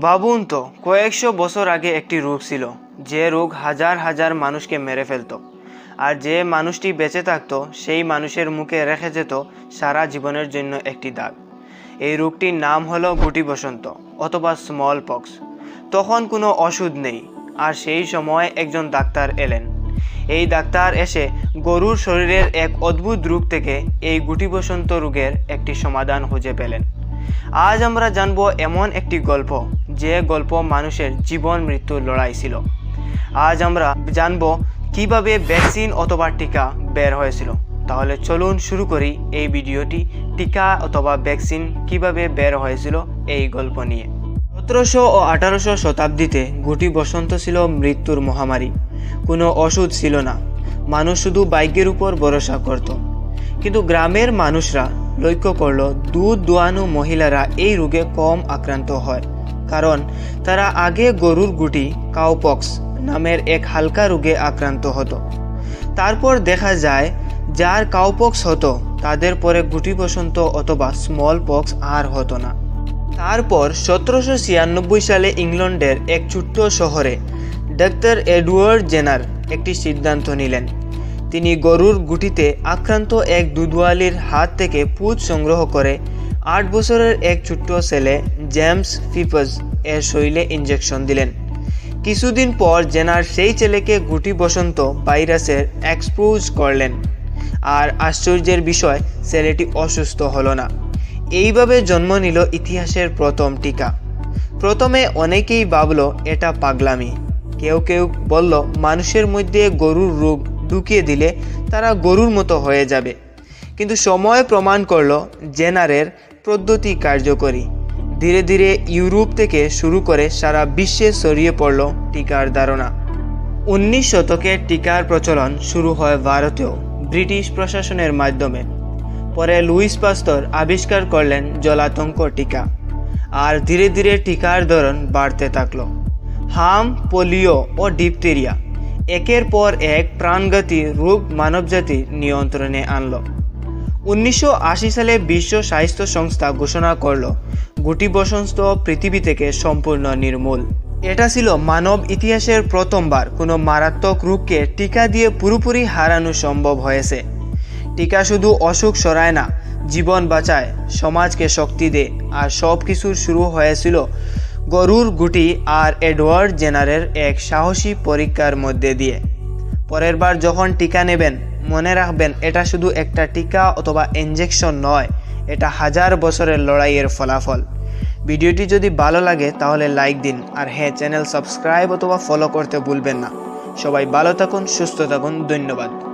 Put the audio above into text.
ভাবুন তো, কয়েকশো বছর আগে একটি রোগ ছিল, যে রোগ হাজার হাজার মানুষকে মেরে ফেলতো। আর যে মানুষটি বেঁচে থাকতো, সেই মানুষের মুখে রেখে যেত সারা জীবনের জন্য একটি দাগ। এই রোগটির নাম হলো গুটি বসন্ত অথবা স্মল পক্স তখন কোনো ওষুধ নেই, আর সেই সময় একজন ডাক্তার এলেন। এই ডাক্তার এসে গরুর শরীরের এক অদ্ভুত রোগ থেকে এই গুটি বসন্ত রোগের একটি সমাধান খুঁজে পেলেন। আজ আমরা জানব এমন একটি গল্প, যে গল্প মানুষের জীবন মৃত্যুর লড়াই ছিল। আজ আমরা জানব কীভাবে ভ্যাকসিন অথবা টিকা বের হয়েছিল। তাহলে চলুন শুরু করি এই ভিডিওটি, টিকা অথবা ভ্যাকসিন কীভাবে বের হয়েছিল এই গল্প নিয়ে। সতেরোশো ও আঠারোশো শতাব্দীতে গুটি বসন্ত ছিল মৃত্যুর মহামারী। কোনো ওষুধ ছিল না। মানুষ শুধু বাইকের উপর ভরসা করত। কিন্তু গ্রামের মানুষরা লক্ষ্য করল দুধ দোয়ানো মহিলারা এই রোগে কম আক্রান্ত হয়। কারণ তারা আগে গরুর গুটি কাউপক্স নামের এক হালকা রোগে আক্রান্ত হতো। তারপর দেখা যায় যার কাউপক্স হতো, তাদের পরে গুটি বসন্ত অথবা স্মল পক্স আর হতো না। তারপর সতেরোশো ছিয়ানব্বই সালে ইংল্যান্ডের এক ছোট্ট শহরে ডাক্তার এডওয়ার্ড জেনার একটি সিদ্ধান্ত নিলেন। তিনি গরুর গুটিতে আক্রান্ত এক দুধওয়ালির হাত থেকে পুঁজ সংগ্রহ করে। আট বছরের এক ছোট্ট ছেলে, জেমস ফিপস, এর শরীরে ইঞ্জেকশন দিলেন। কিছুদিন পর জেনার সেই ছেলেকে গুটি বসন্ত ভাইরাসের এক্সপোজ করলেন। আর আশ্চর্যের বিষয়, ছেলেটি অসুস্থ হলো না। এইভাবে জন্ম নিল ইতিহাসের প্রথম টিকা। প্রথমে অনেকেই ভাবল, এটা পাগলামি। কেউ কেউ বলল, মানুষের মধ্যে গরুর রোগ ঢুকিয়ে দিলে তারা গরুর মতো হয়ে যাবে। কিন্তু সময় প্রমাণ করল জেনারের পদ্ধতি কার্যকরী। ধীরে ধীরে ইউরোপ থেকে শুরু করে সারা বিশ্বে ছড়িয়ে পড়ল টিকার ধারণা। উনিশ শতকে টিকার প্রচলন শুরু হয় ভারতেও, ব্রিটিশ প্রশাসনের মাধ্যমে। পরে লুইস পাস্তর আবিষ্কার করলেন জলাতঙ্ক টিকা। আর ধীরে ধীরে টিকার ধরন বাড়তে থাকল। হাম, পোলিও ও ডিপথেরিয়া একের পর এক প্রাণঘাতী রোগ মানবজাতির নিয়ন্ত্রণে আনলো। উনিশশো সালে বিশ্ব স্বাস্থ্য সংস্থা ঘোষণা করল, গুটি বসন্ত পৃথিবী থেকে সম্পূর্ণ নির্মূল। এটা ছিল মানব ইতিহাসের প্রথমবার কোনো মারাত্মক রোগকে টিকা দিয়ে পুরোপুরি হারানো সম্ভব হয়েছে। টিকা শুধু অসুখ সরায় না, জীবন বাঁচায়, সমাজকে শক্তি দেয়, আর সব কিছুর শুরু হয়েছিল গরুর গুটি আর এডওয়ার্ড জেনারের এক সাহসী পরীক্ষার মধ্যে দিয়ে। পরের বার যখন টিকা নেবেন, মনে রাখবেন এটা শুধু একটা টিকা অথবা ইঞ্জেকশন নয়, এটা হাজার বছরের লড়াইয়ের ফলাফল। ভিডিওটি যদি ভালো লাগে তাহলে লাইক দিন আর হ্যাঁ চ্যানেল সাবস্ক্রাইব অথবা ফলো করতে ভুলবেন না। সবাই ভালো থাকুন, সুস্থ থাকুন, ধন্যবাদ।